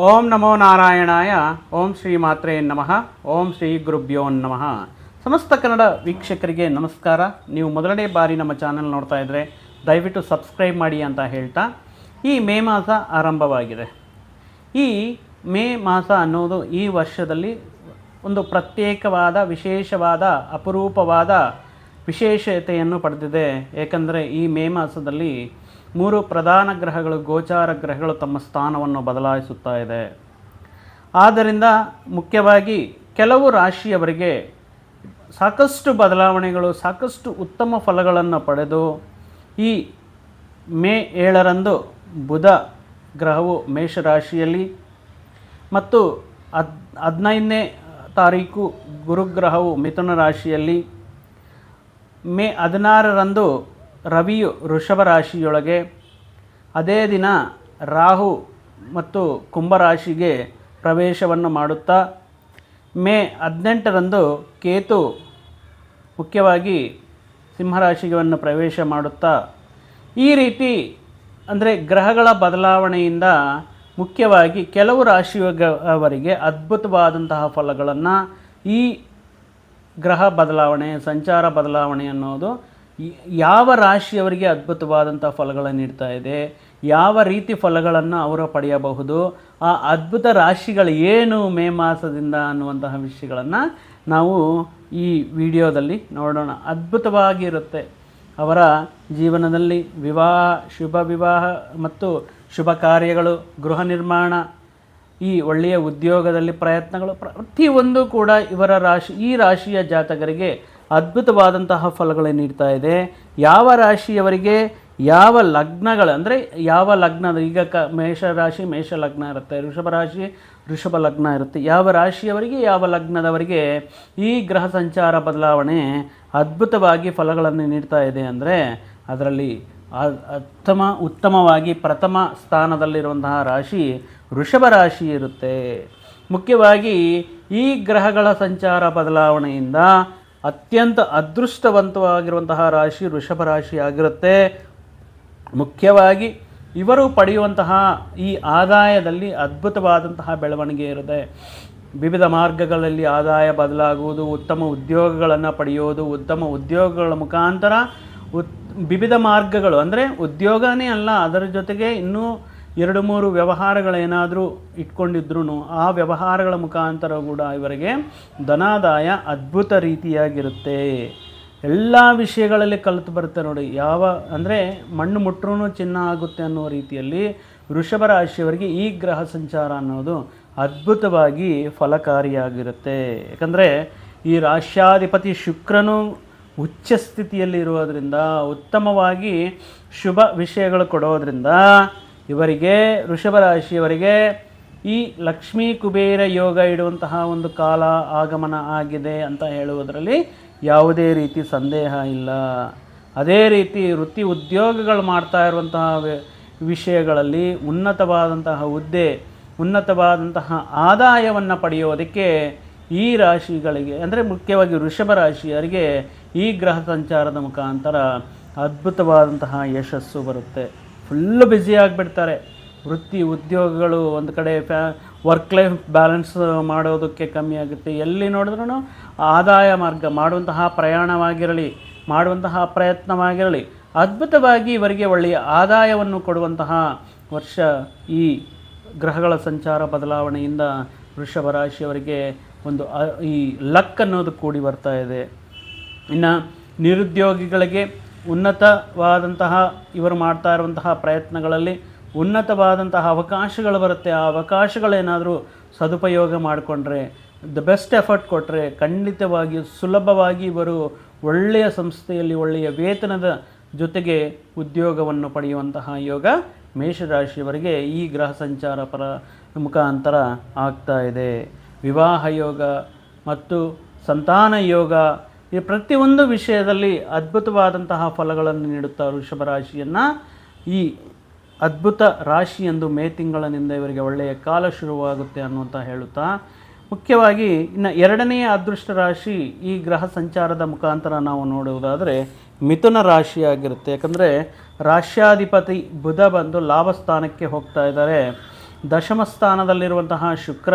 ಓಂ ನಮೋ ನಾರಾಯಣಾಯ, ಓಂ ಶ್ರೀ ಮಾತ್ರೇ ನಮಃ, ಓಂ ಶ್ರೀ ಗುರುಭ್ಯೋ ನಮಃ. ಸಮಸ್ತ ಕನ್ನಡ ವೀಕ್ಷಕರಿಗೆ ನಮಸ್ಕಾರ. ನೀವು ಮೊದಲನೇ ಬಾರಿ ನಮ್ಮ ಚಾನಲ್ ನೋಡ್ತಾ ಇದ್ದರೆ ದಯವಿಟ್ಟು ಸಬ್ಸ್ಕ್ರೈಬ್ ಮಾಡಿ ಅಂತ ಹೇಳ್ತಾ, ಈ ಮೇ ಮಾಸ ಆರಂಭವಾಗಿದೆ. ಈ ಮೇ ಮಾಸ ಅನ್ನೋದು ಈ ವರ್ಷದಲ್ಲಿ ಒಂದು ಪ್ರತ್ಯೇಕವಾದ, ವಿಶೇಷವಾದ, ಅಪರೂಪವಾದ ವಿಶೇಷತೆಯನ್ನು ಪಡೆದಿದೆ. ಏಕೆಂದರೆ ಈ ಮೇ ಮಾಸದಲ್ಲಿ ಮೂರು ಪ್ರಧಾನ ಗ್ರಹಗಳು, ಗೋಚಾರ ಗ್ರಹಗಳು ತಮ್ಮ ಸ್ಥಾನವನ್ನು ಬದಲಾಯಿಸುತ್ತಾ ಇದೆ. ಆದ್ದರಿಂದ ಮುಖ್ಯವಾಗಿ ಕೆಲವು ರಾಶಿಯವರಿಗೆ ಸಾಕಷ್ಟು ಬದಲಾವಣೆಗಳು, ಸಾಕಷ್ಟು ಉತ್ತಮ ಫಲಗಳನ್ನು ಪಡೆದು ಈ ಮೇ ಏಳರಂದು ಬುಧ ಗ್ರಹವು ಮೇಷರಾಶಿಯಲ್ಲಿ ಮತ್ತು ಹದ್, ಹದಿನೈದನೇ ತಾರೀಕು ಗುರುಗ್ರಹವು ಮಿಥುನ ರಾಶಿಯಲ್ಲಿ, ಮೇ ಹದಿನಾರರಂದು ರವಿಯು ವೃಷಭ ರಾಶಿಯೊಳಗೆ ಅದೇ ದಿನ ರಾಹು ಮತ್ತು ಕುಂಭರಾಶಿಗೆ ಪ್ರವೇಶವನ್ನು ಮಾಡುತ್ತಾ ಮೇ ಹದಿನೆಂಟರಂದು ಕೇತು ಮುಖ್ಯವಾಗಿ ಸಿಂಹರಾಶಿಗೆವನ್ನು ಪ್ರವೇಶ ಮಾಡುತ್ತಾ ಈ ರೀತಿ ಅಂದರೆ ಗ್ರಹಗಳ ಬದಲಾವಣೆಯಿಂದ ಮುಖ್ಯವಾಗಿ ಕೆಲವು ರಾಶಿಯವರಿಗೆ ಅದ್ಭುತವಾದಂತಹ ಫಲಗಳನ್ನು ಈ ಗ್ರಹ ಬದಲಾವಣೆ, ಸಂಚಾರ ಬದಲಾವಣೆ ಅನ್ನೋದು ಯಾವ ರಾಶಿಯವರಿಗೆ ಅದ್ಭುತವಾದಂಥ ಫಲಗಳನ್ನು ನೀಡ್ತಾ ಇದೆ? ಯಾವ ರೀತಿ ಫಲಗಳನ್ನು ಅವರು ಪಡೆಯಬಹುದು? ಆ ಅದ್ಭುತ ರಾಶಿಗಳು ಏನು ಮೇ ಮಾಸದಿಂದ ಅನ್ನುವಂತಹ ವಿಷಯಗಳನ್ನು ನಾವು ಈ ವಿಡಿಯೋದಲ್ಲಿ ನೋಡೋಣ. ಅದ್ಭುತವಾಗಿರುತ್ತೆ ಅವರ ಜೀವನದಲ್ಲಿ ವಿವಾಹ, ಶುಭ ವಿವಾಹ ಮತ್ತು ಶುಭ ಕಾರ್ಯಗಳು, ಗೃಹ ನಿರ್ಮಾಣ, ಈ ಒಳ್ಳೆಯ ಉದ್ಯೋಗದಲ್ಲಿ ಪ್ರಯತ್ನಗಳು, ಪ್ರತಿಯೊಂದು ಕೂಡ ಇವರ ರಾಶಿ, ಈ ರಾಶಿಯ ಜಾತಕರಿಗೆ ಅದ್ಭುತವಾದಂತಹ ಫಲಗಳನ್ನು ನೀಡ್ತಾ ಇದೆ. ಯಾವ ರಾಶಿಯವರಿಗೆ ಯಾವ ಲಗ್ನಗಳು, ಅಂದರೆ ಯಾವ ಲಗ್ನ, ಈಗ ಕ ಮೇಷ ರಾಶಿ, ಮೇಷ ಲಗ್ನ ಇರುತ್ತೆ, ವೃಷಭ ರಾಶಿ, ವೃಷಭ ಲಗ್ನ ಇರುತ್ತೆ. ಯಾವ ರಾಶಿಯವರಿಗೆ, ಯಾವ ಲಗ್ನದವರಿಗೆ ಈ ಗ್ರಹ ಸಂಚಾರ ಬದಲಾವಣೆ ಅದ್ಭುತವಾಗಿ ಫಲಗಳನ್ನು ನೀಡ್ತಾ ಇದೆ ಅಂದರೆ ಅದರಲ್ಲಿ ಉತ್ತಮ ಉತ್ತಮವಾಗಿ ಪ್ರಥಮ ಸ್ಥಾನದಲ್ಲಿರುವಂತಹ ರಾಶಿ ವೃಷಭ ರಾಶಿ ಇರುತ್ತೆ. ಮುಖ್ಯವಾಗಿ ಈ ಗ್ರಹಗಳ ಸಂಚಾರ ಬದಲಾವಣೆಯಿಂದ ಅತ್ಯಂತ ಅದೃಷ್ಟವಂತವಾಗಿರುವಂತಹ ರಾಶಿ, ವೃಷಭ ರಾಶಿ ಆಗಿರುತ್ತೆ. ಮುಖ್ಯವಾಗಿ ಇವರು ಪಡೆಯುವಂತಹ ಈ ಆದಾಯದಲ್ಲಿ ಅದ್ಭುತವಾದಂತಹ ಬೆಳವಣಿಗೆ ಇರುತ್ತೆ. ವಿವಿಧ ಮಾರ್ಗಗಳಲ್ಲಿ ಆದಾಯ ಬದಲಾಗುವುದು, ಉತ್ತಮ ಉದ್ಯೋಗಗಳನ್ನು ಪಡೆಯೋದು, ಉತ್ತಮ ಉದ್ಯೋಗಗಳ ಮುಖಾಂತರ ಉತ್ ವಿವಿಧ ಮಾರ್ಗಗಳು, ಅಂದರೆ ಉದ್ಯೋಗನೇ ಅಲ್ಲ, ಅದರ ಜೊತೆಗೆ ಇನ್ನೂ ಎರಡು ಮೂರು ವ್ಯವಹಾರಗಳೇನಾದರೂ ಇಟ್ಕೊಂಡಿದ್ರು ಆ ವ್ಯವಹಾರಗಳ ಮುಖಾಂತರ ಕೂಡ ಇವರಿಗೆ ಧನಾದಾಯ ಅದ್ಭುತ ರೀತಿಯಾಗಿರುತ್ತೆ. ಎಲ್ಲ ವಿಷಯಗಳಲ್ಲಿ ಕಲಿತು ಬರುತ್ತೆ ನೋಡಿ. ಯಾವ ಅಂದರೆ ಮಣ್ಣು ಮುಟ್ರೂ ಚಿನ್ನ ಆಗುತ್ತೆ ಅನ್ನೋ ರೀತಿಯಲ್ಲಿ ವೃಷಭ ರಾಶಿಯವರಿಗೆ ಈ ಗ್ರಹ ಸಂಚಾರ ಅನ್ನೋದು ಅದ್ಭುತವಾಗಿ ಫಲಕಾರಿಯಾಗಿರುತ್ತೆ. ಯಾಕಂದರೆ ಈ ರಾಶ್ಯಾಧಿಪತಿ ಶುಕ್ರನು ಉಚ್ಚ ಸ್ಥಿತಿಯಲ್ಲಿ ಇರುವುದರಿಂದ ಉತ್ತಮವಾಗಿ ಶುಭ ವಿಷಯಗಳು ಕೊಡೋದ್ರಿಂದ ಇವರಿಗೆ ಋಷಭ ರಾಶಿಯವರಿಗೆ ಈ ಲಕ್ಷ್ಮೀ ಕುಬೇರ ಯೋಗ ಇಡುವಂತಹ ಒಂದು ಕಾಲ ಆಗಮನ ಆಗಿದೆ ಅಂತ ಹೇಳುವುದರಲ್ಲಿ ಯಾವುದೇ ರೀತಿ ಸಂದೇಹ ಇಲ್ಲ. ಅದೇ ರೀತಿ ವೃತ್ತಿ ಉದ್ಯೋಗಗಳು ಮಾಡ್ತಾ ಇರುವಂತಹ ವಿಷಯಗಳಲ್ಲಿ ಉನ್ನತವಾದಂತಹ ಹುದ್ದೆ, ಉನ್ನತವಾದಂತಹ ಆದಾಯವನ್ನು ಪಡೆಯೋದಕ್ಕೆ ಈ ರಾಶಿಗಳಿಗೆ, ಅಂದರೆ ಮುಖ್ಯವಾಗಿ ವೃಷಭ ರಾಶಿಯವರಿಗೆ ಈ ಗ್ರಹ ಸಂಚಾರದ ಮುಖಾಂತರ ಅದ್ಭುತವಾದಂತಹ ಯಶಸ್ಸು ಬರುತ್ತೆ. ಫುಲ್ಲು ಬ್ಯುಸಿ ಆಗಿಬಿಡ್ತಾರೆ. ವೃತ್ತಿ ಉದ್ಯೋಗಗಳು ಒಂದು ಕಡೆ ಫ್ಯಾ ವರ್ಕ್ ಲೈಫ್ ಬ್ಯಾಲೆನ್ಸ್ ಮಾಡೋದಕ್ಕೆ ಕಮ್ಮಿ ಆಗುತ್ತೆ. ಎಲ್ಲಿ ನೋಡಿದ್ರೂ ಆದಾಯ ಮಾರ್ಗ, ಮಾಡುವಂತಹ ಪ್ರಯಾಣವಾಗಿರಲಿ, ಮಾಡುವಂತಹ ಪ್ರಯತ್ನವಾಗಿರಲಿ, ಅದ್ಭುತವಾಗಿ ಇವರಿಗೆ ಒಳ್ಳೆಯ ಆದಾಯವನ್ನು ಕೊಡುವಂತಹ ವರ್ಷ ಈ ಗ್ರಹಗಳ ಸಂಚಾರ ಬದಲಾವಣೆಯಿಂದ ವೃಷಭ ರಾಶಿಯವರಿಗೆ ಒಂದು ಈ ಲಕ್ ಅನ್ನೋದು ಕೂಡಿ ಬರ್ತಾ ಇದೆ. ಇನ್ನು ನಿರುದ್ಯೋಗಿಗಳಿಗೆ ಉನ್ನತವಾದಂತಹ ಇವರು ಮಾಡ್ತಾ ಇರುವಂತಹ ಪ್ರಯತ್ನಗಳಲ್ಲಿ ಉನ್ನತವಾದಂತಹ ಅವಕಾಶಗಳು ಬರುತ್ತೆ. ಆ ಅವಕಾಶಗಳೇನಾದರೂ ಸದುಪಯೋಗ ಮಾಡಿಕೊಂಡ್ರೆ ದ ಬೆಸ್ಟ್ ಎಫರ್ಟ್ ಕೊಟ್ಟರೆ ಖಂಡಿತವಾಗಿ ಸುಲಭವಾಗಿ ಇವರು ಒಳ್ಳೆಯ ಸಂಸ್ಥೆಯಲ್ಲಿ, ಒಳ್ಳೆಯ ವೇತನದ ಜೊತೆಗೆ ಉದ್ಯೋಗವನ್ನು ಪಡೆಯುವಂತಹ ಯೋಗ ಮೇಷರಾಶಿಯವರಿಗೆ ಈ ಗ್ರಹ ಸಂಚಾರ ಪರ ಮುಖಾಂತರ ಆಗ್ತಾ ಇದೆ. ವಿವಾಹ ಯೋಗ ಮತ್ತು ಸಂತಾನ ಯೋಗ ಈ ಪ್ರತಿಯೊಂದು ವಿಷಯದಲ್ಲಿ ಅದ್ಭುತವಾದಂತಹ ಫಲಗಳನ್ನು ನೀಡುತ್ತಾ ವೃಷಭ ರಾಶಿಯನ್ನು ಈ ಅದ್ಭುತ ರಾಶಿ ಎಂದು ಮೇ ತಿಂಗಳಿನಿಂದ ಇವರಿಗೆ ಒಳ್ಳೆಯ ಕಾಲ ಶುರುವಾಗುತ್ತೆ ಅನ್ನುವಂತ ಹೇಳುತ್ತಾ. ಮುಖ್ಯವಾಗಿ ಇನ್ನು ಎರಡನೆಯ ಅದೃಷ್ಟ ರಾಶಿ ಈ ಗ್ರಹ ಸಂಚಾರದ ಮುಖಾಂತರ ನಾವು ನೋಡುವುದಾದರೆ ಮಿಥುನ ರಾಶಿಯಾಗಿರುತ್ತೆ. ಯಾಕಂದರೆ ರಾಶ್ಯಾಧಿಪತಿ ಬುಧ ಬಂದು ಲಾಭ ಸ್ಥಾನಕ್ಕೆ ಹೋಗ್ತಾ ಇದ್ದಾರೆ. ದಶಮ ಸ್ಥಾನದಲ್ಲಿರುವಂತಹ ಶುಕ್ರ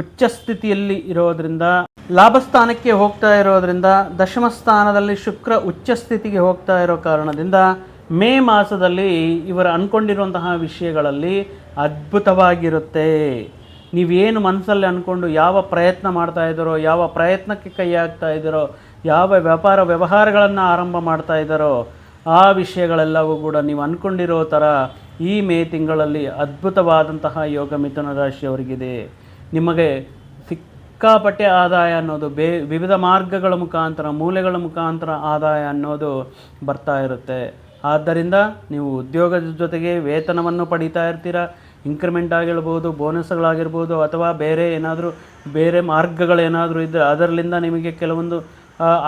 ಉಚ್ಚ ಸ್ಥಿತಿಯಲ್ಲಿ ಇರೋದರಿಂದ, ಲಾಭಸ್ಥಾನಕ್ಕೆ ಹೋಗ್ತಾ ಇರೋದರಿಂದ, ದಶಮ ಸ್ಥಾನದಲ್ಲಿ ಶುಕ್ರ ಉಚ್ಚ ಸ್ಥಿತಿಗೆ ಹೋಗ್ತಾ ಇರೋ ಕಾರಣದಿಂದ ಮೇ ಮಾಸದಲ್ಲಿ ಇವರು ಅಂದ್ಕೊಂಡಿರುವಂತಹ ವಿಷಯಗಳಲ್ಲಿ ಅದ್ಭುತವಾಗಿರುತ್ತೆ. ನೀವೇನು ಮನಸ್ಸಲ್ಲಿ ಅಂದ್ಕೊಂಡು ಯಾವ ಪ್ರಯತ್ನ ಮಾಡ್ತಾ ಇದ್ದೀರೋ, ಯಾವ ಪ್ರಯತ್ನಕ್ಕೆ ಕೈ ಹಾಕ್ತಾ ಇದ್ದೀರೋ, ಯಾವ ವ್ಯಾಪಾರ ವ್ಯವಹಾರಗಳನ್ನು ಆರಂಭ ಮಾಡ್ತಾ ಇದ್ದಾರೋ, ಆ ವಿಷಯಗಳೆಲ್ಲವೂ ಕೂಡ ನೀವು ಅಂದ್ಕೊಂಡಿರೋ ಥರ ಈ ಮೇ ತಿಂಗಳಲ್ಲಿ ಅದ್ಭುತವಾದಂತಹ ಯೋಗ ಮಿಥುನ ರಾಶಿಯವರಿಗಿದೆ. ನಿಮಗೆ ಸಿಕ್ಕಾಪಟ್ಟೆ ಆದಾಯ ಅನ್ನೋದು ಬೇ, ವಿವಿಧ ಮಾರ್ಗಗಳ ಮುಖಾಂತರ, ಮೂಲೆಗಳ ಮುಖಾಂತರ ಆದಾಯ ಅನ್ನೋದು ಬರ್ತಾ ಇರುತ್ತೆ. ಆದ್ದರಿಂದ ನೀವು ಉದ್ಯೋಗದ ಜೊತೆಗೆ ವೇತನವನ್ನು ಪಡೀತಾ ಇರ್ತೀರ. ಇನ್ಕ್ರಿಮೆಂಟ್ ಆಗಿರ್ಬೋದು, ಬೋನಸ್ಗಳಾಗಿರ್ಬೋದು, ಅಥವಾ ಬೇರೆ ಏನಾದರೂ, ಬೇರೆ ಮಾರ್ಗಗಳೇನಾದರೂ ಇದ್ದರೆ ಅದರಲ್ಲಿಂದ ನಿಮಗೆ ಕೆಲವೊಂದು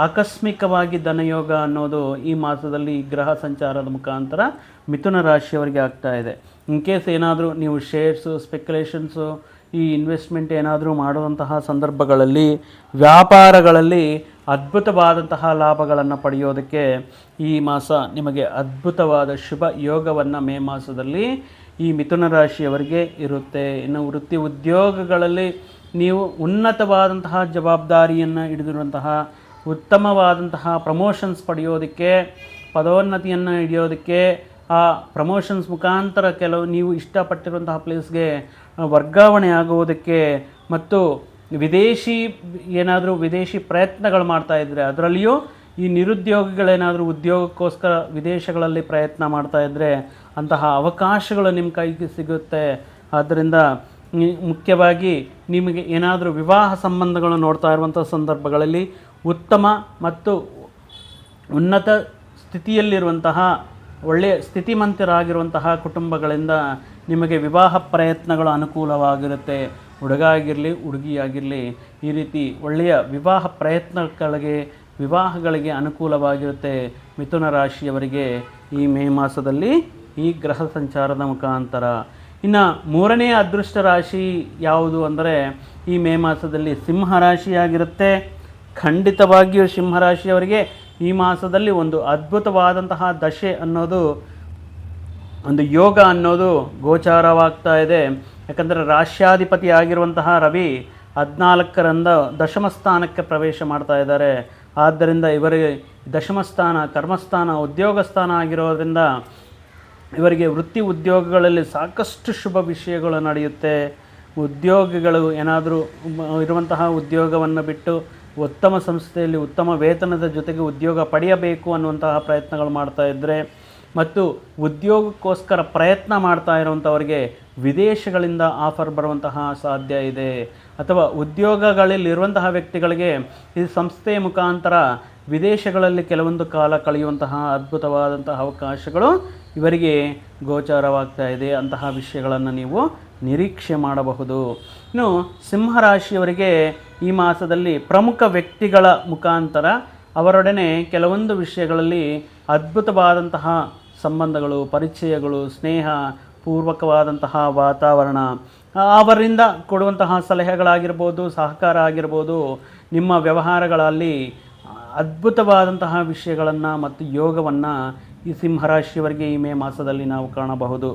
ಆಕಸ್ಮಿಕವಾಗಿ ಧನಯೋಗ ಅನ್ನೋದು ಈ ಮಾಸದಲ್ಲಿ ಗ್ರಹ ಸಂಚಾರದ ಮುಖಾಂತರ ಮಿಥುನ ರಾಶಿಯವರಿಗೆ ಆಗ್ತಾ ಇದೆ. ಇನ್ ಕೇಸ್ ಏನಾದರೂ ನೀವು ಶೇರ್ಸು ಸ್ಪೆಕ್ಯುಲೇಷನ್ಸು ಈ ಇನ್ವೆಸ್ಟ್ಮೆಂಟ್ ಏನಾದರೂ ಮಾಡುವಂತಹ ಸಂದರ್ಭಗಳಲ್ಲಿ ವ್ಯಾಪಾರಗಳಲ್ಲಿ ಅದ್ಭುತವಾದಂತಹ ಲಾಭಗಳನ್ನು ಪಡೆಯೋದಕ್ಕೆ ಈ ಮಾಸ ನಿಮಗೆ ಅದ್ಭುತವಾದ ಶುಭ ಯೋಗವನ್ನು ಮೇ ಮಾಸದಲ್ಲಿ ಈ ಮಿಥುನ ರಾಶಿಯವರಿಗೆ ಇರುತ್ತೆ. ಇನ್ನು ವೃತ್ತಿ ಉದ್ಯೋಗಗಳಲ್ಲಿ ನೀವು ಉನ್ನತವಾದಂತಹ ಜವಾಬ್ದಾರಿಯನ್ನು ಹಿಡಿದಿರುವಂತಹ ಉತ್ತಮವಾದಂತಹ ಪ್ರಮೋಷನ್ಸ್ ಪಡೆಯೋದಕ್ಕೆ, ಪದೋನ್ನತಿಯನ್ನು ಹಿಡಿಯೋದಕ್ಕೆ ಆ ಪ್ರಮೋಷನ್ಸ್ ಮುಖಾಂತರ ಕೆಲವು ನೀವು ಇಷ್ಟಪಟ್ಟಿರುವಂತಹ ಪ್ಲೇಸ್ಗೆ ವರ್ಗಾವಣೆ ಆಗುವುದಕ್ಕೆ ಮತ್ತು ವಿದೇಶಿ ಏನಾದರೂ ವಿದೇಶಿ ಪ್ರಯತ್ನಗಳು ಮಾಡ್ತಾ ಇದ್ದರೆ ಅದರಲ್ಲಿಯೂ ಈ ನಿರುದ್ಯೋಗಿಗಳೇನಾದರೂ ಉದ್ಯೋಗಕ್ಕೋಸ್ಕರ ವಿದೇಶಗಳಲ್ಲಿ ಪ್ರಯತ್ನ ಮಾಡ್ತಾ ಇದ್ದರೆ ಅಂತಹ ಅವಕಾಶಗಳು ನಿಮ್ಮ ಕೈಗೆ ಸಿಗುತ್ತೆ. ಆದ್ದರಿಂದ ಮುಖ್ಯವಾಗಿ ನಿಮಗೆ ಏನಾದರೂ ವಿವಾಹ ಸಂಬಂಧಗಳು ನೋಡ್ತಾ ಇರುವಂಥ ಸಂದರ್ಭಗಳಲ್ಲಿ ಉತ್ತಮ ಮತ್ತು ಉನ್ನತ ಸ್ಥಿತಿಯಲ್ಲಿರುವಂತಹ ಒಳ್ಳೆಯ ಸ್ಥಿತಿಮಂತರಾಗಿರುವಂತಹ ಕುಟುಂಬಗಳಿಂದ ನಿಮಗೆ ವಿವಾಹ ಪ್ರಯತ್ನಗಳು ಅನುಕೂಲವಾಗಿರುತ್ತೆ. ಹುಡುಗ ಆಗಿರಲಿ ಹುಡುಗಿಯಾಗಿರಲಿ, ಈ ರೀತಿ ಒಳ್ಳೆಯ ವಿವಾಹ ಪ್ರಯತ್ನಗಳಿಗೆ, ವಿವಾಹಗಳಿಗೆ ಅನುಕೂಲವಾಗಿರುತ್ತೆ ಮಿಥುನ ರಾಶಿಯವರಿಗೆ ಈ ಮೇ ಮಾಸದಲ್ಲಿ ಈ ಗ್ರಹ ಸಂಚಾರದ ಮುಖಾಂತರ. ಇನ್ನು ಮೂರನೇ ಅದೃಷ್ಟ ರಾಶಿ ಯಾವುದು ಅಂದರೆ ಈ ಮೇ ಮಾಸದಲ್ಲಿ ಸಿಂಹ ರಾಶಿಯಾಗಿರುತ್ತೆ. ಖಂಡಿತವಾಗಿಯೂ ಸಿಂಹರಾಶಿಯವರಿಗೆ ಈ ಮಾಸದಲ್ಲಿ ಒಂದು ಅದ್ಭುತವಾದಂತಹ ದಶೆ ಅನ್ನೋದು, ಒಂದು ಯೋಗ ಅನ್ನೋದು ಗೋಚಾರವಾಗ್ತಾ ಇದೆ. ಯಾಕಂದರೆ ರಾಶ್ಯಾಧಿಪತಿ ಆಗಿರುವಂತಹ ರವಿ ಹದಿನಾಲ್ಕರಿಂದ ದಶಮ ಸ್ಥಾನಕ್ಕೆ ಪ್ರವೇಶ ಮಾಡ್ತಾ ಇದ್ದಾರೆ. ಆದ್ದರಿಂದ ಇವರಿಗೆ ದಶಮಸ್ಥಾನ ಕರ್ಮಸ್ಥಾನ, ಉದ್ಯೋಗ ಸ್ಥಾನ ಆಗಿರೋದ್ರಿಂದ ಇವರಿಗೆ ವೃತ್ತಿ ಉದ್ಯೋಗಗಳಲ್ಲಿ ಸಾಕಷ್ಟು ಶುಭ ವಿಷಯಗಳು ನಡೆಯುತ್ತೆ. ಉದ್ಯೋಗಿಗಳು ಏನಾದರೂ ಇರುವಂತಹ ಉದ್ಯೋಗವನ್ನು ಬಿಟ್ಟು ಉತ್ತಮ ಸಂಸ್ಥೆಯಲ್ಲಿ ಉತ್ತಮ ವೇತನದ ಜೊತೆಗೆ ಉದ್ಯೋಗ ಪಡೆಯಬೇಕು ಅನ್ನುವಂತಹ ಪ್ರಯತ್ನಗಳು ಮಾಡ್ತಾ ಇದ್ದರೆ ಮತ್ತು ಉದ್ಯೋಗಕ್ಕೋಸ್ಕರ ಪ್ರಯತ್ನ ಮಾಡ್ತಾ ಇರುವಂಥವರಿಗೆ ವಿದೇಶಗಳಿಂದ ಆಫರ್ ಬರುವಂತಹ ಸಾಧ್ಯ ಇದೆ. ಅಥವಾ ಉದ್ಯೋಗಗಳಲ್ಲಿರುವಂತಹ ವ್ಯಕ್ತಿಗಳಿಗೆ ಈ ಸಂಸ್ಥೆಯ ಮುಖಾಂತರ ವಿದೇಶಗಳಲ್ಲಿ ಕೆಲವೊಂದು ಕಾಲ ಕಳೆಯುವಂತಹ ಅದ್ಭುತವಾದಂತಹ ಅವಕಾಶಗಳು ಇವರಿಗೆ ಗೋಚಾರವಾಗ್ತಾ ಇದೆ. ಅಂತಹ ವಿಷಯಗಳನ್ನು ನೀವು ನಿರೀಕ್ಷೆ ಮಾಡಬಹುದು. ಇನ್ನು ಸಿಂಹರಾಶಿಯವರಿಗೆ ಈ ಮಾಸದಲ್ಲಿ ಪ್ರಮುಖ ವ್ಯಕ್ತಿಗಳ ಮುಖಾಂತರ ಅವರೊಡನೆ ಕೆಲವೊಂದು ವಿಷಯಗಳಲ್ಲಿ ಅದ್ಭುತವಾದಂತಹ ಸಂಬಂಧಗಳು, ಪರಿಚಯಗಳು, ಸ್ನೇಹ, ಪೂರ್ವಕವಾದಂತಹ ವಾತಾವರಣ, ಅವರಿಂದ ಕೊಡುವಂತಹ ಸಲಹೆಗಳಾಗಿರ್ಬೋದು, ಸಹಕಾರ ಆಗಿರ್ಬೋದು, ನಿಮ್ಮ ವ್ಯವಹಾರಗಳಲ್ಲಿ ಅದ್ಭುತವಾದಂತಹ ವಿಷಯಗಳನ್ನು ಮತ್ತು ಯೋಗವನ್ನು ಈ ಸಿಂಹರಾಶಿಯವರಿಗೆ ಈ ಮೇ ಮಾಸದಲ್ಲಿ ನಾವು ಕಾಣಬಹುದು.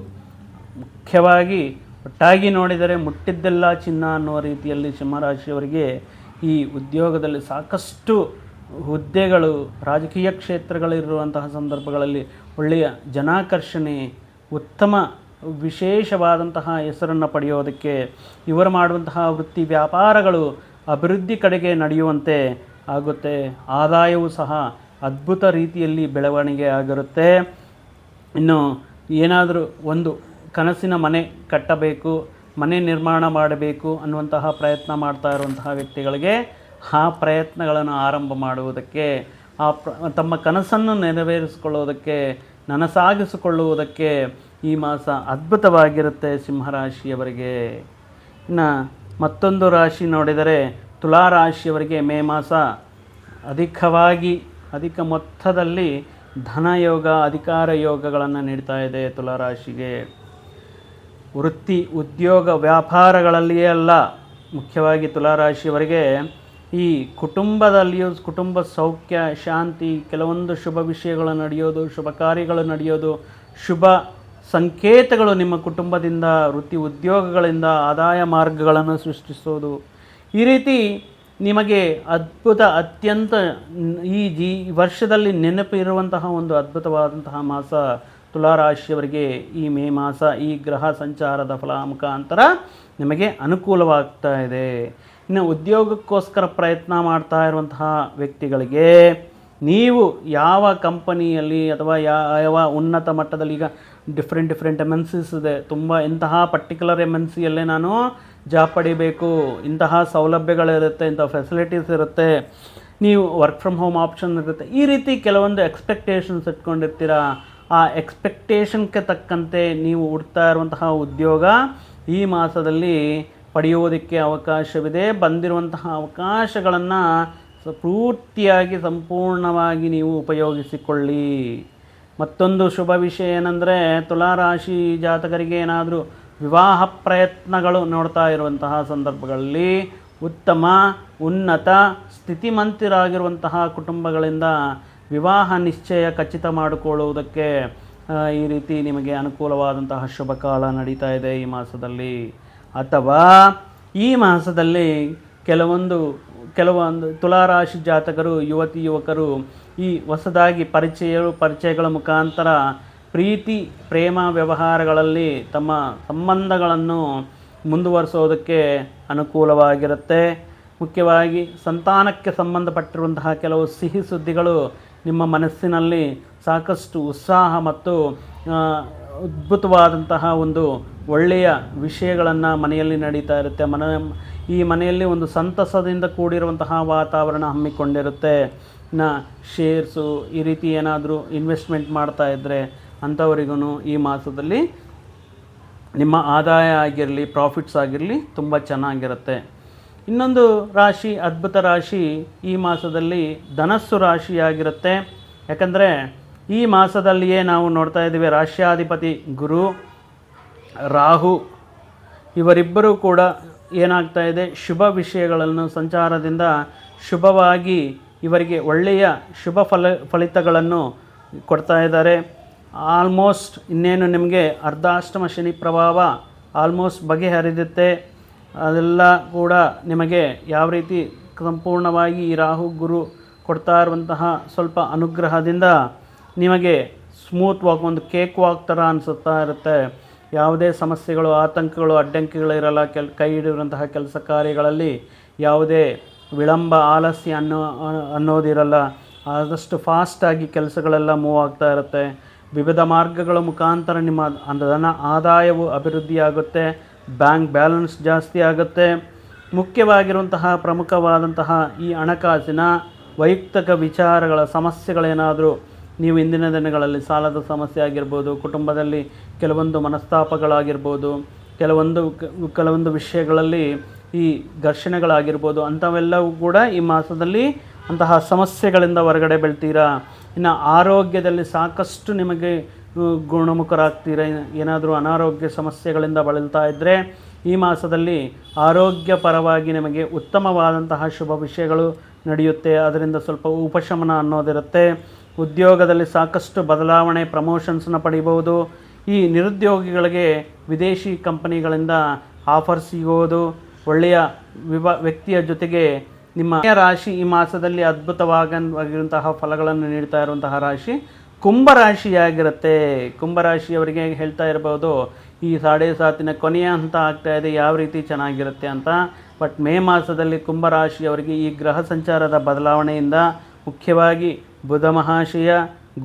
ಮುಖ್ಯವಾಗಿ ಒಟ್ಟಾಗಿ ನೋಡಿದರೆ ಮುಟ್ಟಿದ್ದೆಲ್ಲ ಚಿನ್ನ ಅನ್ನುವ ರೀತಿಯಲ್ಲಿ ಸಿಂಹರಾಶಿಯವರಿಗೆ ಈ ಉದ್ಯೋಗದಲ್ಲಿ ಸಾಕಷ್ಟು ಹುದ್ದೆಗಳು, ರಾಜಕೀಯ ಕ್ಷೇತ್ರಗಳಿರುವಂತಹ ಸಂದರ್ಭಗಳಲ್ಲಿ ಒಳ್ಳೆಯ ಜನಾಕರ್ಷಣೆ, ಉತ್ತಮ ವಿಶೇಷವಾದಂತಹ ಹೆಸರನ್ನು ಪಡೆಯೋದಕ್ಕೆ ಇವರು ಮಾಡುವಂತಹ ವೃತ್ತಿ ವ್ಯಾಪಾರಗಳು ಅಭಿವೃದ್ಧಿ ಕಡೆಗೆ ನಡೆಯುವಂತೆ ಆಗುತ್ತೆ. ಆದಾಯವೂ ಸಹ ಅದ್ಭುತ ರೀತಿಯಲ್ಲಿ ಬೆಳವಣಿಗೆ ಆಗಿರುತ್ತೆ. ಇನ್ನು ಏನಾದರೂ ಒಂದು ಕನಸಿನ ಮನೆ ಕಟ್ಟಬೇಕು, ಮನೆ ನಿರ್ಮಾಣ ಮಾಡಬೇಕು ಅನ್ನುವಂತಹ ಪ್ರಯತ್ನ ಮಾಡ್ತಾ ಇರುವಂತಹ ವ್ಯಕ್ತಿಗಳಿಗೆ ಆ ಪ್ರಯತ್ನಗಳನ್ನು ಆರಂಭ ಮಾಡುವುದಕ್ಕೆ, ಆ ತಮ್ಮ ಕನಸನ್ನು ನೆರವೇರಿಸಿಕೊಳ್ಳುವುದಕ್ಕೆ, ನನಸಾಗಿಸಿಕೊಳ್ಳುವುದಕ್ಕೆ ಈ ಮಾಸ ಅದ್ಭುತವಾಗಿರುತ್ತೆ ಸಿಂಹರಾಶಿಯವರಿಗೆ. ಇನ್ನು ಮತ್ತೊಂದು ರಾಶಿ ನೋಡಿದರೆ ತುಲಾ ರಾಶಿಯವರಿಗೆ ಮೇ ಮಾಸ ಅಧಿಕವಾಗಿ, ಅಧಿಕ ಮೊತ್ತದಲ್ಲಿ ಧನಯೋಗ, ಅಧಿಕಾರ ಯೋಗಗಳನ್ನು ನೀಡ್ತಾ ಇದೆ ತುಲಾರಾಶಿಗೆ ವೃತ್ತಿ ಉದ್ಯೋಗ ವ್ಯಾಪಾರಗಳಲ್ಲಿಯೇ ಅಲ್ಲ, ಮುಖ್ಯವಾಗಿ ತುಲಾರಾಶಿಯವರಿಗೆ, ಈ ಕುಟುಂಬದಲ್ಲಿಯೂ ಕುಟುಂಬ ಸೌಖ್ಯ, ಶಾಂತಿ, ಕೆಲವೊಂದು ಶುಭ ವಿಷಯಗಳು ನಡೆಯೋದು, ಶುಭ ಕಾರ್ಯಗಳು ನಡೆಯೋದು, ಶುಭ ಸಂಕೇತಗಳು ನಿಮ್ಮ ಕುಟುಂಬದಿಂದ, ವೃತ್ತಿ ಉದ್ಯೋಗಗಳಿಂದ, ಆದಾಯ ಮಾರ್ಗಗಳನ್ನು ಸೃಷ್ಟಿಸೋದು. ಈ ರೀತಿ ನಿಮಗೆ ಅದ್ಭುತ, ಅತ್ಯಂತ ಈ ಜೀ ವರ್ಷದಲ್ಲಿ ನೆನಪಿರುವಂತಹ ಒಂದು ಅದ್ಭುತವಾದಂತಹ ಮಾಸ ತುಲಾರಾಶಿಯವರಿಗೆ ಈ ಮೇ ಮಾಸ ಈ ಗ್ರಹ ಸಂಚಾರದ ಫಲ ಮುಖಾಂತರ ನಿಮಗೆ ಅನುಕೂಲವಾಗ್ತಾ ಇದೆ. ಇನ್ನು ಉದ್ಯೋಗಕ್ಕೋಸ್ಕರ ಪ್ರಯತ್ನ ಮಾಡ್ತಾ ಇರುವಂತಹ ವ್ಯಕ್ತಿಗಳಿಗೆ ನೀವು ಯಾವ ಕಂಪನಿಯಲ್ಲಿ ಅಥವಾ ಯಾವ ಉನ್ನತ ಮಟ್ಟದಲ್ಲಿ ಈಗ different different M N Cs ಇದೆ. ತುಂಬ ಇಂತಹ ಪರ್ಟಿಕ್ಯುಲರ್ ಎಂ ಎನ್ ಸಿಯಲ್ಲೇ ನಾನು ಜಾಬ್ ಪಡಿಬೇಕು. ಇಂತಹ ಸೌಲಭ್ಯಗಳಿರುತ್ತೆ ಇಂಥ ಫೆಸಿಲಿಟೀಸ್ ಇರುತ್ತೆ. ನೀವು ವರ್ಕ್ ಫ್ರಮ್ ಹೋಮ್ ಆಪ್ಷನ್ ಇರುತ್ತೆ. ಈ ರೀತಿ ಕೆಲವೊಂದು ಎಕ್ಸ್ಪೆಕ್ಟೇಷನ್ಸ್ ಇಟ್ಕೊಂಡಿರ್ತೀರ? ಆ ಎಕ್ಸ್ಪೆಕ್ಟೇಷನ್ಗೆ ತಕ್ಕಂತೆ ನೀವು ಹುಡ್ತಾ ಇರುವಂತಹ ಉದ್ಯೋಗ ಈ ಮಾಸದಲ್ಲಿ ಪಡೆಯೋದಕ್ಕೆ ಅವಕಾಶವಿದೆ. ಬಂದಿರುವಂತಹ ಅವಕಾಶಗಳನ್ನು ಪೂರ್ತಿಯಾಗಿ ಸಂಪೂರ್ಣವಾಗಿ ನೀವು ಉಪಯೋಗಿಸಿಕೊಳ್ಳಿ. ಮತ್ತೊಂದು ಶುಭ ವಿಷಯ ಏನಂದರೆ, ತುಲಾರಾಶಿ ಜಾತಕರಿಗೆ ಏನಾದರೂ ವಿವಾಹ ಪ್ರಯತ್ನಗಳು ನೋಡ್ತಾ ಇರುವಂತಹ ಸಂದರ್ಭಗಳಲ್ಲಿ ಉತ್ತಮ, ಉನ್ನತ, ಸ್ಥಿತಿಮಂತಿರಾಗಿರುವಂತಹ ಕುಟುಂಬಗಳಿಂದ ವಿವಾಹ ನಿಶ್ಚಯ ಖಚಿತ ಮಾಡಿಕೊಳ್ಳುವುದಕ್ಕೆ ಈ ರೀತಿ ನಿಮಗೆ ಅನುಕೂಲವಾದಂತಹ ಶುಭ ಕಾಲ ನಡೀತಾ ಇದೆ ಈ ಮಾಸದಲ್ಲಿ. ಅಥವಾ ಈ ಮಾಸದಲ್ಲಿ ಕೆಲವೊಂದು ಕೆಲವೊಂದು ತುಲಾರಾಶಿ ಜಾತಕರು, ಯುವತಿ ಯುವಕರು ಈ ಹೊಸದಾಗಿ ಪರಿಚಯ, ಪರಿಚಯಗಳ ಮುಖಾಂತರ ಪ್ರೀತಿ, ಪ್ರೇಮ ವ್ಯವಹಾರಗಳಲ್ಲಿ ತಮ್ಮ ಸಂಬಂಧಗಳನ್ನು ಮುಂದುವರಿಸೋದಕ್ಕೆ ಅನುಕೂಲವಾಗಿರುತ್ತೆ. ಮುಖ್ಯವಾಗಿ ಸಂತಾನಕ್ಕೆ ಸಂಬಂಧಪಟ್ಟಿರುವಂತಹ ಕೆಲವು ಸಿಹಿ ಸುದ್ದಿಗಳು ನಿಮ್ಮ ಮನಸ್ಸಿನಲ್ಲಿ ಸಾಕಷ್ಟು ಉತ್ಸಾಹ ಮತ್ತು ಅದ್ಭುತವಾದಂತಹ ಒಂದು ಒಳ್ಳೆಯ ವಿಷಯಗಳನ್ನು ಮನೆಯಲ್ಲಿ ನಡೀತಾ ಇರುತ್ತೆ. ಮನ, ಈ ಮನೆಯಲ್ಲಿ ಒಂದು ಸಂತಸದಿಂದ ಕೂಡಿರುವಂತಹ ವಾತಾವರಣ ಹಮ್ಮಿಕೊಂಡಿರುತ್ತೆ. ನ ಶೇರ್ಸು ಈ ರೀತಿ ಏನಾದರೂ ಇನ್ವೆಸ್ಟ್ಮೆಂಟ್ ಮಾಡ್ತಾ ಇದ್ದರೆ ಅಂಥವರಿಗೂ ಈ ಮಾಸದಲ್ಲಿ ನಿಮ್ಮ ಆದಾಯ ಆಗಿರಲಿ ಪ್ರಾಫಿಟ್ಸ್ ಆಗಿರಲಿ ತುಂಬ ಚೆನ್ನಾಗಿರುತ್ತೆ. ಇನ್ನೊಂದು ರಾಶಿ, ಅದ್ಭುತ ರಾಶಿ ಈ ಮಾಸದಲ್ಲಿ ಧನಸ್ಸು ರಾಶಿಯಾಗಿರುತ್ತೆ. ಯಾಕಂದರೆ ಈ ಮಾಸದಲ್ಲಿಯೇ ನಾವು ನೋಡ್ತಾ ಇದ್ದೀವಿ ರಾಶ್ಯಾಧಿಪತಿ ಗುರು, ರಾಹು, ಇವರಿಬ್ಬರೂ ಕೂಡ ಏನಾಗ್ತಾ ಇದೆ? ಶುಭ ವಿಷಯಗಳನ್ನು ಸಂಚಾರದಿಂದ ಶುಭವಾಗಿ ಇವರಿಗೆ ಒಳ್ಳೆಯ ಶುಭ ಫಲ, ಫಲಿತಗಳನ್ನು ಕೊಡ್ತಾ ಇದ್ದಾರೆ. ಆಲ್ಮೋಸ್ಟ್ ಇನ್ನೇನು ನಿಮಗೆ ಅರ್ಧಾಷ್ಟಮ ಶನಿ ಪ್ರಭಾವ ಆಲ್ಮೋಸ್ಟ್ ಬಗೆಹರಿದುತ್ತೆ. ಅದೆಲ್ಲ ಕೂಡ ನಿಮಗೆ ಯಾವ ರೀತಿ ಸಂಪೂರ್ಣವಾಗಿ ಈ ರಾಹು ಗುರು ಕೊಡ್ತಾ ಇರುವಂತಹ ಸ್ವಲ್ಪ ಅನುಗ್ರಹದಿಂದ ನಿಮಗೆ ಸ್ಮೂತ್ ವಾಕ್ ಒಂದು ಕೇಕ್ ವಾಕ್ ಥರ ಅನಿಸುತ್ತಾ ಇರುತ್ತೆ. ಯಾವುದೇ ಸಮಸ್ಯೆಗಳು, ಆತಂಕಗಳು, ಅಡ್ಡಂಕಿಗಳು ಇರಲ್ಲ. ಕೆಲ್, ಕೈ ಹಿಡಿಯುವಂತಹ ಕೆಲಸ ಕಾರ್ಯಗಳಲ್ಲಿ ಯಾವುದೇ ವಿಳಂಬ, ಆಲಸ್ಯ ಅನ್ನೋ, ಅನ್ನೋದಿರಲ್ಲ. ಆದಷ್ಟು ಫಾಸ್ಟಾಗಿ ಕೆಲಸಗಳೆಲ್ಲ ಮೂವ್ ಆಗ್ತಾ ಇರುತ್ತೆ. ವಿವಿಧ ಮಾರ್ಗಗಳ ಮುಖಾಂತರ ನಿಮ್ಮ ಧನ ಆದಾಯವು ಅಭಿವೃದ್ಧಿಯಾಗುತ್ತೆ. ಬ್ಯಾಂಕ್ ಬ್ಯಾಲೆನ್ಸ್ ಜಾಸ್ತಿ ಆಗುತ್ತೆ. ಮುಖ್ಯವಾಗಿರುವಂತಹ ಪ್ರಮುಖವಾದಂತಹ ಈ ಹಣಕಾಸಿನ ವೈಯಕ್ತಿಕ ವಿಚಾರಗಳ ಸಮಸ್ಯೆಗಳೇನಾದರೂ ನೀವು ಇಂದಿನ ದಿನಗಳಲ್ಲಿ ಸಾಲದ ಸಮಸ್ಯೆ ಆಗಿರ್ಬೋದು, ಕುಟುಂಬದಲ್ಲಿ ಕೆಲವೊಂದು ಮನಸ್ತಾಪಗಳಾಗಿರ್ಬೋದು, ಕೆಲವೊಂದು ಕೆಲವೊಂದು ವಿಷಯಗಳಲ್ಲಿ ಈ ಘರ್ಷಣೆಗಳಾಗಿರ್ಬೋದು, ಅಂಥವೆಲ್ಲವೂ ಕೂಡ ಈ ಮಾಸದಲ್ಲಿ ಅಂತಹ ಸಮಸ್ಯೆಗಳಿಂದ ಹೊರಗಡೆ ಬೀಳ್ತೀರಾ? ಇನ್ನು ಆರೋಗ್ಯದಲ್ಲಿ ಸಾಕಷ್ಟು ನಿಮಗೆ ಗುಣಮುಖರಾಗ್ತೀರಾ? ಏನಾದರೂ ಅನಾರೋಗ್ಯ ಸಮಸ್ಯೆಗಳಿಂದ ಬಳಲ್ತಾ ಇದ್ದರೆ ಈ ಮಾಸದಲ್ಲಿ ಆರೋಗ್ಯಪರವಾಗಿ ನಿಮಗೆ ಉತ್ತಮವಾದಂತಹ ಶುಭ ವಿಷಯಗಳು ನಡೆಯುತ್ತೆ. ಅದರಿಂದ ಸ್ವಲ್ಪ ಉಪಶಮನ ಅನ್ನೋದಿರುತ್ತೆ. ಉದ್ಯೋಗದಲ್ಲಿ ಸಾಕಷ್ಟು ಬದಲಾವಣೆ, ಪ್ರಮೋಷನ್ಸ್ನ ಪಡಿಬೋದು ಈ ನಿರುದ್ಯೋಗಿಗಳಿಗೆ ವಿದೇಶಿ ಕಂಪನಿಗಳಿಂದ ಆಫರ್ ಸಿಗೋದು, ಒಳ್ಳೆಯ ವಿಭ, ವ್ಯಕ್ತಿಯ ಜೊತೆಗೆ ನಿಮ್ಮ ರಾಶಿ ಈ ಮಾಸದಲ್ಲಿ ಅದ್ಭುತವಾಗಿರುವಂತಹ ಫಲಗಳನ್ನು ನೀಡ್ತಾ ಇರುವಂತಹ ರಾಶಿ ಕುಂಭರಾಶಿಯಾಗಿರುತ್ತೆ. ಕುಂಭರಾಶಿಯವರಿಗೆ ಹೇಳ್ತಾ ಇರ್ಬೋದು, ಈ ಸಾಡೆ ಸಾತಿನ ಕೊನೆಯ ಹಂತ ಆಗ್ತಾ ಇದೆ, ಯಾವ ರೀತಿ ಚೆನ್ನಾಗಿರುತ್ತೆ ಅಂತ. ಬಟ್ ಮೇ ಮಾಸದಲ್ಲಿ ಕುಂಭರಾಶಿಯವರಿಗೆ ಈ ಗ್ರಹ ಸಂಚಾರದ ಬದಲಾವಣೆಯಿಂದ ಮುಖ್ಯವಾಗಿ ಬುಧ ಮಹಾಶಯ,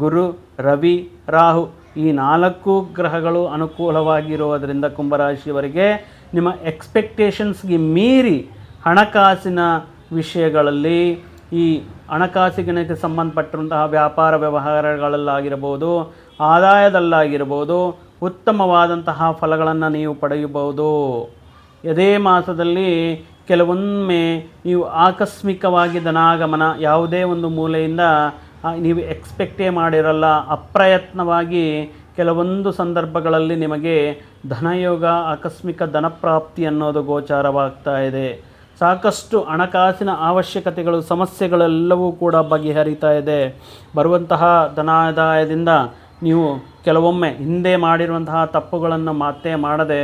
ಗುರು, ರವಿ, ರಾಹು ಈ ನಾಲ್ಕು ಗ್ರಹಗಳು ಅನುಕೂಲವಾಗಿರುವುದರಿಂದ ಕುಂಭರಾಶಿಯವರಿಗೆ ನಿಮ್ಮ ಎಕ್ಸ್ಪೆಕ್ಟೇಷನ್ಸ್ಗೆ ಮೀರಿ ಹಣಕಾಸಿನ ವಿಷಯಗಳಲ್ಲಿ ಈ ಹಣಕಾಸಿಗೆ ಸಂಬಂಧಪಟ್ಟಂತಹ ವ್ಯಾಪಾರ ವ್ಯವಹಾರಗಳಲ್ಲಾಗಿರ್ಬೋದು ಆದಾಯದಲ್ಲಾಗಿರ್ಬೋದು ಉತ್ತಮವಾದಂತಹ ಫಲಗಳನ್ನು ನೀವು ಪಡೆಯಬಹುದು. ಅದೇ ಮಾಸದಲ್ಲಿ ಕೆಲವೊಮ್ಮೆ ನೀವು ಆಕಸ್ಮಿಕವಾಗಿ ಧನಾಗಮನ ಯಾವುದೇ ಒಂದು ಮೂಲೆಯಿಂದ ನೀವು ಎಕ್ಸ್ಪೆಕ್ಟೇ ಮಾಡಿರಲ್ಲ, ಅಪ್ರಯತ್ನವಾಗಿ ಕೆಲವೊಂದು ಸಂದರ್ಭಗಳಲ್ಲಿ ನಿಮಗೆ ಧನಯೋಗ, ಆಕಸ್ಮಿಕ ಧನಪ್ರಾಪ್ತಿ ಅನ್ನೋದು ಗೋಚಾರವಾಗ್ತಾ ಇದೆ. ಸಾಕಷ್ಟು ಹಣಕಾಸಿನ ಅವಶ್ಯಕತೆಗಳು, ಸಮಸ್ಯೆಗಳೆಲ್ಲವೂ ಕೂಡ ಬಗೆಹರಿತಾ ಇದೆ. ಬರುವಂತಹ ಧನಾದಾಯದಿಂದ ನೀವು ಕೆಲವೊಮ್ಮೆ ಹಿಂದೆ ಮಾಡಿರುವಂತಹ ತಪ್ಪುಗಳನ್ನು ಮತ್ತೆ ಮಾಡದೆ,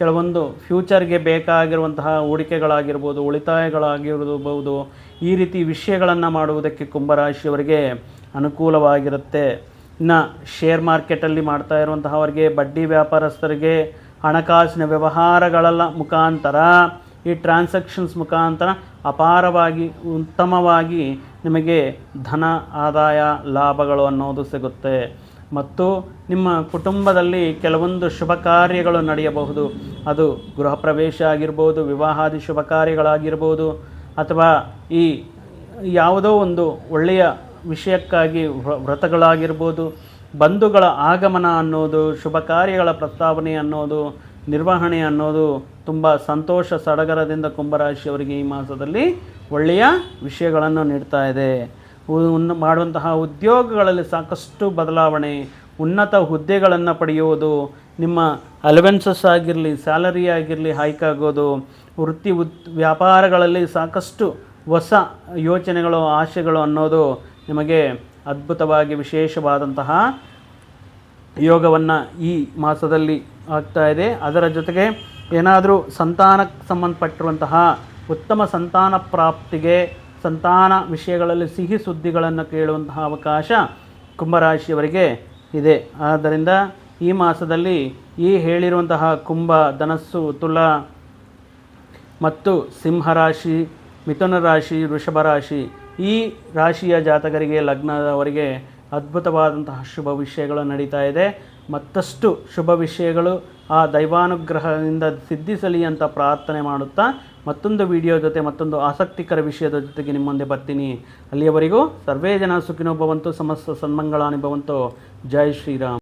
ಕೆಲವೊಂದು ಫ್ಯೂಚರ್ಗೆ ಬೇಕಾಗಿರುವಂತಹ ಹೂಡಿಕೆಗಳಾಗಿರ್ಬೋದು ಉಳಿತಾಯಗಳಾಗಿರಬಹುದು ಈ ರೀತಿ ವಿಷಯಗಳನ್ನು ಮಾಡುವುದಕ್ಕೆ ಕುಂಭರಾಶಿಯವರಿಗೆ ಅನುಕೂಲವಾಗಿರುತ್ತೆ. ಇನ್ನು ಶೇರ್ ಮಾರ್ಕೆಟಲ್ಲಿ ಮಾಡ್ತಾ ಇರುವಂತಹವರಿಗೆ, ಬಡ್ಡಿ ವ್ಯಾಪಾರಸ್ಥರಿಗೆ ಹಣಕಾಸಿನ ವ್ಯವಹಾರಗಳ ಮುಖಾಂತರ ಈ ಟ್ರಾನ್ಸಾಕ್ಷನ್ಸ್ ಮುಖಾಂತರ ಅಪಾರವಾಗಿ, ಉತ್ತಮವಾಗಿ ನಿಮಗೆ ಧನ, ಆದಾಯ, ಲಾಭಗಳು ಅನ್ನೋದು ಸಿಗುತ್ತೆ. ಮತ್ತು ನಿಮ್ಮ ಕುಟುಂಬದಲ್ಲಿ ಕೆಲವೊಂದು ಶುಭ ಕಾರ್ಯಗಳು ನಡೆಯಬಹುದು. ಅದು ಗೃಹ ಪ್ರವೇಶ ಆಗಿರ್ಬೋದು, ವಿವಾಹಾದಿ ಶುಭ ಕಾರ್ಯಗಳಾಗಿರ್ಬೋದು, ಅಥವಾ ಈ ಯಾವುದೋ ಒಂದು ಒಳ್ಳೆಯ ವಿಷಯಕ್ಕಾಗಿ ವ್ರ- ವ್ರತಗಳಾಗಿರ್ಬೋದು, ಬಂಧುಗಳ ಆಗಮನ ಅನ್ನೋದು, ಶುಭ ಕಾರ್ಯಗಳ ಪ್ರಸ್ತಾವನೆ ಅನ್ನೋದು ನಿರ್ವಹಣೆ ಅನ್ನೋದು ತುಂಬ ಸಂತೋಷ ಸಡಗರದಿಂದ ಕುಂಭರಾಶಿಯವರಿಗೆ ಈ ಮಾಸದಲ್ಲಿ ಒಳ್ಳೆಯ ವಿಷಯಗಳನ್ನು ನೀಡ್ತಾ ಇದೆ. ಮಾಡುವಂತಹ ಉದ್ಯೋಗಗಳಲ್ಲಿ ಸಾಕಷ್ಟು ಬದಲಾವಣೆ, ಉನ್ನತ ಹುದ್ದೆಗಳನ್ನು ಪಡೆಯುವುದು ನಿಮ್ಮ ಅಲವೆನ್ಸಸ್ ಆಗಿರಲಿ, ಸ್ಯಾಲರಿ ಆಗಿರಲಿ ಹೈಕ್ ಆಗೋದು, ವೃತ್ತಿ ಉತ್ ವ್ಯಾಪಾರಗಳಲ್ಲಿ ಸಾಕಷ್ಟು ಹೊಸ ಯೋಚನೆಗಳು ಆಶೆಗಳು ಅನ್ನೋದು ನಿಮಗೆ ಅದ್ಭುತವಾಗಿ ವಿಶೇಷವಾದಂತಹ ಯೋಗವನ್ನು ಈ ಮಾಸದಲ್ಲಿ ಆಗ್ತಾ ಇದೆ. ಅದರ ಜೊತೆಗೆ ಏನಾದರೂ ಸಂತಾನಕ್ಕೆ ಸಂಬಂಧಪಟ್ಟಿರುವಂತಹ ಉತ್ತಮ ಸಂತಾನ ಪ್ರಾಪ್ತಿಗೆ ಸಂತಾನ ವಿಷಯಗಳಲ್ಲಿ ಸಿಹಿ ಸುದ್ದಿಗಳನ್ನು ಕೇಳುವಂತಹ ಅವಕಾಶ ಕುಂಭರಾಶಿಯವರಿಗೆ ಇದೆ. ಆದ್ದರಿಂದ ಈ ಮಾಸದಲ್ಲಿ ಈ ಹೇಳಿರುವಂತಹ ಕುಂಭ, ಧನಸ್ಸು, ತುಲ ಮತ್ತು ಸಿಂಹರಾಶಿ ಮಿಥುನ ರಾಶಿ, ವೃಷಭ ರಾಶಿ ಈ ರಾಶಿಯ ಜಾತಕರಿಗೆ, ಲಗ್ನದವರಿಗೆ ಅದ್ಭುತವಾದಂತಹ ಶುಭ ವಿಷಯಗಳು ನಡೀತಾ ಇದೆ. ಮತ್ತಷ್ಟು ಶುಭ ವಿಷಯಗಳು ಆ ದೈವಾನುಗ್ರಹದಿಂದ ಸಿದ್ಧಿಸಲಿ ಅಂತ ಪ್ರಾರ್ಥನೆ ಮಾಡುತ್ತಾ ಮತ್ತೊಂದು ವಿಡಿಯೋ ಜೊತೆ ಮತ್ತೊಂದು ಆಸಕ್ತಿಕರ ವಿಷಯದ ಜೊತೆಗೆ ನಿಮ್ಮ ಮುಂದೆ ಬರ್ತೀನಿ. ಅಲ್ಲಿಯವರೆಗೂ ಸರ್ವೇ ಜನ ಸುಖಿನೋ ಭವಂತು ಸಮಸ್ತ ಸನ್ಮಂಗಳಾನಿ ಭವಂತು ಜೈ ಶ್ರೀರಾಮ್.